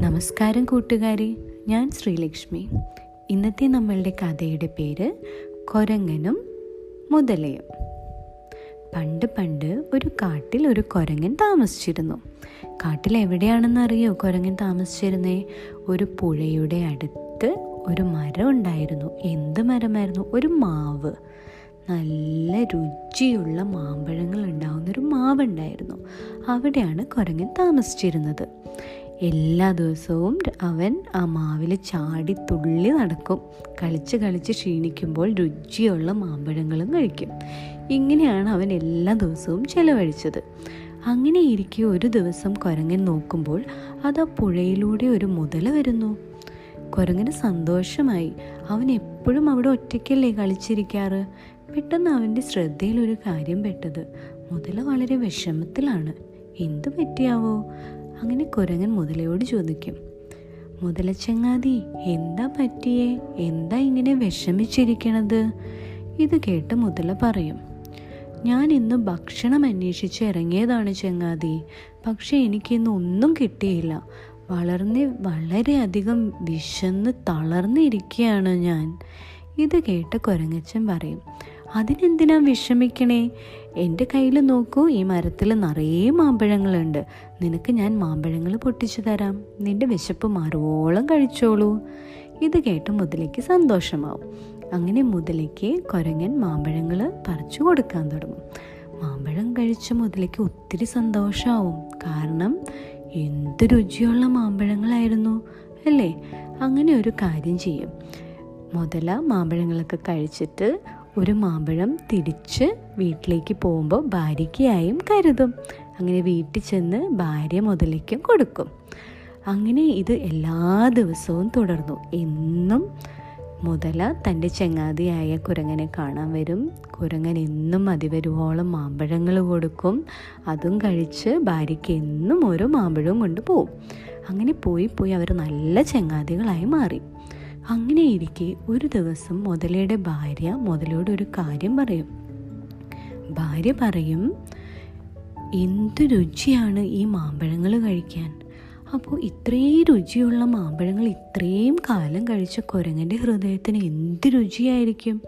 നമസ്കാരം കൂട്ടുകാരി. ഞാൻ ശ്രീലക്ഷ്മി. ഇന്നത്തെ നമ്മളുടെ കഥയുടെ പേര് കൊരങ്ങനും മുതലയും. പണ്ട് പണ്ട് ഒരു കാട്ടിൽ ഒരു കൊരങ്ങൻ താമസിച്ചിരുന്നു. കാട്ടിൽ എവിടെയാണെന്ന് അറിയോ കൊരങ്ങൻ താമസിച്ചിരുന്നേ? ഒരു പുഴയുടെ അടുത്ത് ഒരു മരം ഉണ്ടായിരുന്നു. എന്ത് മരമായിരുന്നു? ഒരു മാവ്. നല്ല രുചിയുള്ള മാമ്പഴങ്ങൾ ഉണ്ടാകുന്നൊരു മാവുണ്ടായിരുന്നു. അവിടെയാണ് കുരങ്ങൻ താമസിച്ചിരുന്നത്. എല്ലാ ദിവസവും അവൻ ആ മാവിൽ ചാടി തുള്ളി നടക്കും. കളിച്ച് കളിച്ച് ക്ഷീണിക്കുമ്പോൾ രുചിയുള്ള മാമ്പഴങ്ങളും കഴിക്കും. ഇങ്ങനെയാണ് അവൻ എല്ലാ ദിവസവും ചെലവഴിച്ചത്. അങ്ങനെ ഇരിക്കെ ഒരു ദിവസം കുരങ്ങൻ നോക്കുമ്പോൾ അത് ആ പുഴയിലൂടെ ഒരു മുതല വരുന്നു. കുരങ്ങന് സന്തോഷമായി. അവൻ എപ്പോഴും അവിടെ ഒറ്റയ്ക്കല്ലേ കളിച്ചിരിക്കാറ്? പെട്ടെന്ന് അവന്റെ ശ്രദ്ധയിൽ ഒരു കാര്യം പെട്ടത്. മുതല വളരെ വിഷമത്തിലാണ്. എന്തു പറ്റിയാവോ? അങ്ങനെ കുരങ്ങൻ മുതലയോട് ചോദിക്കും മുതലച്ചങ്ങാതി എന്താ പറ്റിയേ? എന്താ ഇങ്ങനെ വിഷമിച്ചിരിക്കണത്? ഇത് കേട്ട് മുതല പറയും ഞാൻ ഇന്ന് ഭക്ഷണം അന്വേഷിച്ച് ഇറങ്ങിയതാണ് ചങ്ങാതി. പക്ഷെ എനിക്കിന്ന് ഒന്നും കിട്ടിയില്ല. വളർന്ന് വളരെയധികം വിശന്ന് തളർന്നിരിക്കുകയാണ് ഞാൻ. ഇത് കേട്ട് കുരങ്ങച്ചൻ പറയും അതിനെന്തിനാ വിഷമിക്കണേ? എന്റെ കയ്യിൽ നോക്കൂ ഈ മരത്തിൽ നിറയെ മാമ്പഴങ്ങളുണ്ട്. നിനക്ക് ഞാൻ മാമ്പഴങ്ങൾ പൊട്ടിച്ചു തരാം. നിന്റെ വിശപ്പ് മാറുവോളം കഴിച്ചോളൂ. ഇത് കേട്ട് മുതലേക്ക് സന്തോഷമാവും. അങ്ങനെ മുതലേക്ക് കുരങ്ങൻ മാമ്പഴങ്ങൾ പറിച്ചു കൊടുക്കാൻ തുടങ്ങും. മാമ്പഴം കഴിച്ച മുതലേക്ക് ഒത്തിരി സന്തോഷമാവും കാരണം എന്ത് രുചിയുള്ള മാമ്പഴങ്ങളായിരുന്നു അല്ലേ? അങ്ങനെ ഒരു കാര്യം ചെയ്യും. മുതല മാമ്പഴങ്ങളൊക്കെ കഴിച്ചിട്ട് ഒരു മാമ്പഴം തിരിച്ച് വീട്ടിലേക്ക് പോകുമ്പോൾ ഭാര്യയ്ക്കായും കരുതും. അങ്ങനെ വീട്ടിൽ ചെന്ന് ഭാര്യ മുതലേക്കും കൊടുക്കും. അങ്ങനെ ഇത് എല്ലാ ദിവസവും തുടർന്നു. എന്നും മുതല തന്റെ ചങ്ങാതിയായ കുരങ്ങനെ കാണാൻ വരും. കുരങ്ങൻ എന്നും അതിവരുവോളം മാമ്പഴങ്ങൾ കൊടുക്കും. അതും കഴിച്ച് ഭാര്യയ്ക്ക് എന്നും ഓരോ മാമ്പഴവും കൊണ്ട് പോവും അങ്ങനെ പോയി പോയി അവർ നല്ല ചങ്ങാതികളായി മാറി. അങ്ങനെ ഇരിക്കെ ഒരു ദിവസം മുതലയുടെ ഭാര്യ മുതലയോട് ഒരു കാര്യം പറയും. ഭാര്യ പറയും എന്ത് രുചിയാണ് ഈ മാമ്പഴങ്ങൾ കഴിക്കാൻ? അപ്പോൾ ഇത്രയും രുചിയുള്ള മാമ്പഴങ്ങൾ ഇത്രയും കാലം കഴിച്ച കുരങ്ങന്റെ ഹൃദയത്തിന് എന്ത് രുചിയായിരിക്കും?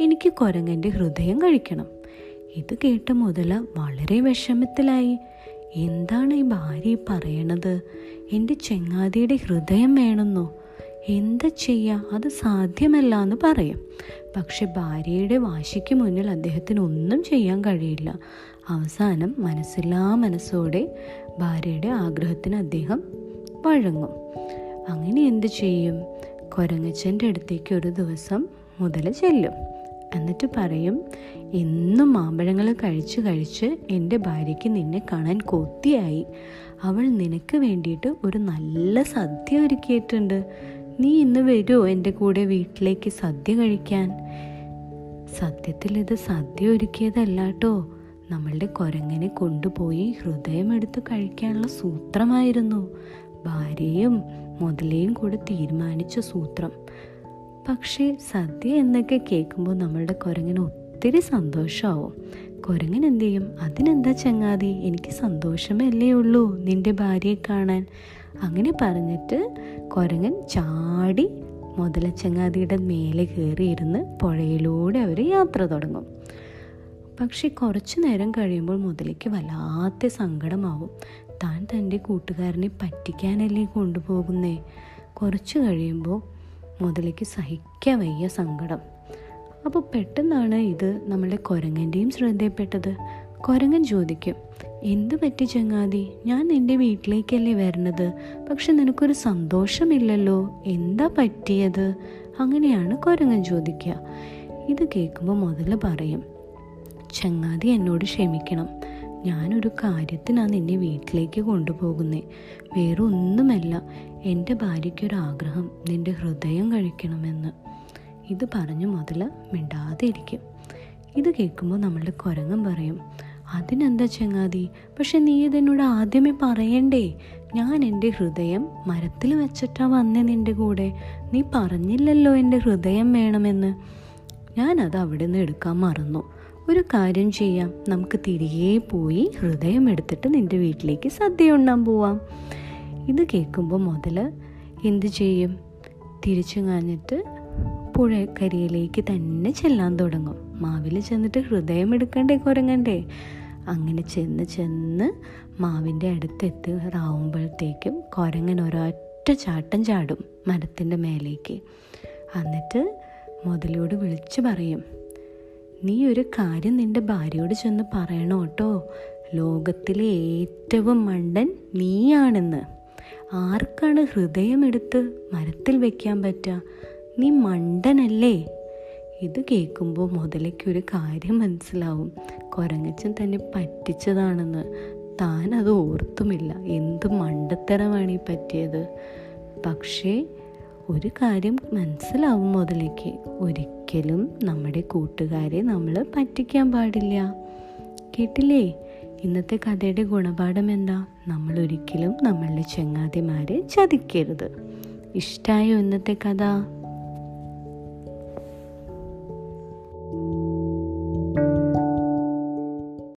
എനിക്ക് കുരങ്ങന്റെ ഹൃദയം കഴിക്കണം. ഇത് കേട്ട മുതല വളരെ വിഷമത്തിലായി. എന്താണ് ഈ ഭാര്യ പറയണത്? എന്റെ ചെങ്ങാതിയുടെ ഹൃദയം വേണമെന്നോ? എന്താ ചെയ്യുക അത് സാധ്യമല്ല എന്ന് പറയും. പക്ഷെ ഭാര്യയുടെ വാശിക്ക് മുന്നിൽ അദ്ദേഹത്തിന് ഒന്നും ചെയ്യാൻ കഴിയില്ല. അവസാനം മനസ്സില്ലാ മനസ്സോടെ ഭാര്യയുടെ ആഗ്രഹത്തിന് അദ്ദേഹം വഴങ്ങും. അങ്ങനെ എന്ത് ചെയ്യും? കൊരങ്ങച്ചന്റെ അടുത്തേക്ക് ഒരു ദിവസം മുതൽ ചെല്ലും. എന്നിട്ട് പറയും എന്നും മാമ്പഴങ്ങൾ കഴിച്ച് കഴിച്ച് എന്റെ ഭാര്യയ്ക്ക് നിന്നെ കാണാൻ കൊത്തിയായി അവൾ നിനക്ക് വേണ്ടിയിട്ട് ഒരു നല്ല സദ്യ ഒരുക്കിയിട്ടുണ്ട്. നീ ഇന്ന് വരുമോ എന്റെ കൂടെ വീട്ടിലേക്ക് സദ്യ കഴിക്കാൻ. സത്യത്തിൽ ഇത് സദ്യ ഒരുക്കിയതല്ല കേട്ടോ നമ്മളുടെ കുരങ്ങനെ കൊണ്ടുപോയി ഹൃദയമെടുത്ത് കഴിക്കാനുള്ള സൂത്രമായിരുന്നു. ഭാര്യയും മുതലയും കൂടെ തീരുമാനിച്ച സൂത്രം. പക്ഷേ സദ്യ എന്നൊക്കെ കേൾക്കുമ്പോൾ നമ്മളുടെ കുരങ്ങിന് ഒത്തിരി സന്തോഷമാവും കുരങ്ങൻ എന്ത് ചെയ്യും? അതിനെന്താ ചങ്ങാതി? എനിക്ക് സന്തോഷമല്ലേ ഉള്ളൂ നിന്റെ ഭാര്യയെ കാണാൻ. അങ്ങനെ പറഞ്ഞിട്ട് കുരങ്ങൻ ചാടി മുതലച്ചങ്ങാതിയുടെ മേലെ കയറിയിരുന്ന് പുഴയിലൂടെ അവർ യാത്ര തുടങ്ങും. പക്ഷെ കുറച്ചു നേരം കഴിയുമ്പോൾ മുതലയ്ക്ക് വല്ലാത്ത സങ്കടമാവും. താൻ തന്റെ കൂട്ടുകാരനെ പറ്റിക്കാനല്ലേ കൊണ്ടുപോകുന്നേ? കുറച്ചു കഴിയുമ്പോൾ മുതലയ്ക്ക് സഹിക്കാൻ വയ്യ സങ്കടം. അപ്പോൾ പെട്ടെന്നാണ് ഇത് നമ്മളുടെ കുരങ്ങന്റെയും ശ്രദ്ധയിൽപ്പെട്ടത്. കുരങ്ങൻ ചോദിക്കും എന്ത് പറ്റി ചങ്ങാതി? ഞാൻ എന്റെ വീട്ടിലേക്കല്ലേ വരണത്? പക്ഷെ നിനക്കൊരു സന്തോഷമില്ലല്ലോ. എന്താ പറ്റിയത്? അങ്ങനെയാണ് കുരങ്ങൻ ചോദിക്കുക. ഇത് കേൾക്കുമ്പോൾ മുതൽ പറയും ചങ്ങാതി എന്നോട് ക്ഷമിക്കണം. ഞാനൊരു കാര്യത്തിനാണ് നിന്നെ വീട്ടിലേക്ക് കൊണ്ടുപോകുന്നത് വേറെ ഒന്നുമല്ല എന്റെ ഭാര്യയ്ക്കൊരാഗ്രഹം നിന്റെ ഹൃദയം കഴിക്കണമെന്ന്. ഇത് പറഞ്ഞു മുതൽ മിണ്ടാതെ ഇരിക്കും ഇത് കേൾക്കുമ്പോൾ നമ്മളുടെ കുരങ്ങൻ പറയും അതിനെന്താ ചങ്ങാതി? പക്ഷെ നീ ഇതെന്നോട് ആദ്യമേ പറയണ്ടേ. ഞാൻ എന്റെ ഹൃദയം മരത്തിൽ വെച്ചിട്ടാ വന്നേ നിന്റെ കൂടെ. നീ പറഞ്ഞില്ലല്ലോ എന്റെ ഹൃദയം വേണമെന്ന്. അത് അവിടെ നിന്ന് എടുക്കാൻ മറന്നു. ഒരു കാര്യം ചെയ്യാം. നമുക്ക് തിരികെ പോയി ഹൃദയം എടുത്തിട്ട് നിന്റെ വീട്ടിലേക്ക് സദ്യ ഉണ്ണാൻ പോവാം. ഇത് കേൾക്കുമ്പോൾ മുതൽ എന്ത് ചെയ്യും? തിരിച്ചു കാഞ്ഞിട്ട് പുഴക്കരിയിലേക്ക് തന്നെ ചെല്ലാൻ തുടങ്ങും. മാവിൽ ചെന്നിട്ട് ഹൃദയം എടുക്കണ്ടേ കുരങ്ങണ്ടേ അങ്ങനെ ചെന്ന് ചെന്ന് മാവിന്റെ അടുത്തെത്തി റാവുമ്പോഴത്തേക്കും കുരങ്ങൻ ഒരൊറ്റ ചാട്ടം ചാടും മരത്തിന്റെ മേലേക്ക്. എന്നിട്ട് മുതലോട് വിളിച്ചു പറയും നീ ഒരു കാര്യം നിന്റെ ഭാര്യയോട് ചെന്ന് പറയണോ കേട്ടോ? ലോകത്തിലെ ഏറ്റവും മണ്ടൻ നീയാണെന്ന്. ആർക്കാണ് ഹൃദയമെടുത്ത് മരത്തിൽ വയ്ക്കാൻ പറ്റുക നീ മണ്ടനല്ലേ? ഇത് കേൾക്കുമ്പോൾ മുതലയ്ക്കൊരു കാര്യം മനസ്സിലാവും. കുരങ്ങച്ചൻ തന്നെ പറ്റിച്ചതാണെന്ന്. താൻ അത് ഓർത്തുമില്ല. എന്ത് മണ്ടത്തരമാണ് ഈ പറ്റിയത്? പക്ഷേ ഒരു കാര്യം മനസ്സിലാവും മുതലേക്ക് ഒരിക്കലും നമ്മുടെ കൂട്ടുകാരെ നമ്മൾ പറ്റിക്കാൻ പാടില്ല. കേട്ടില്ലേ? ഇന്നത്തെ കഥയുടെ ഗുണപാഠം എന്താ? നമ്മൾ ഒരിക്കലും നമ്മളുടെ ചങ്ങാതിമാരെ ചതിക്കരുത്. ഇഷ്ടമായോ ഇന്നത്തെ കഥ?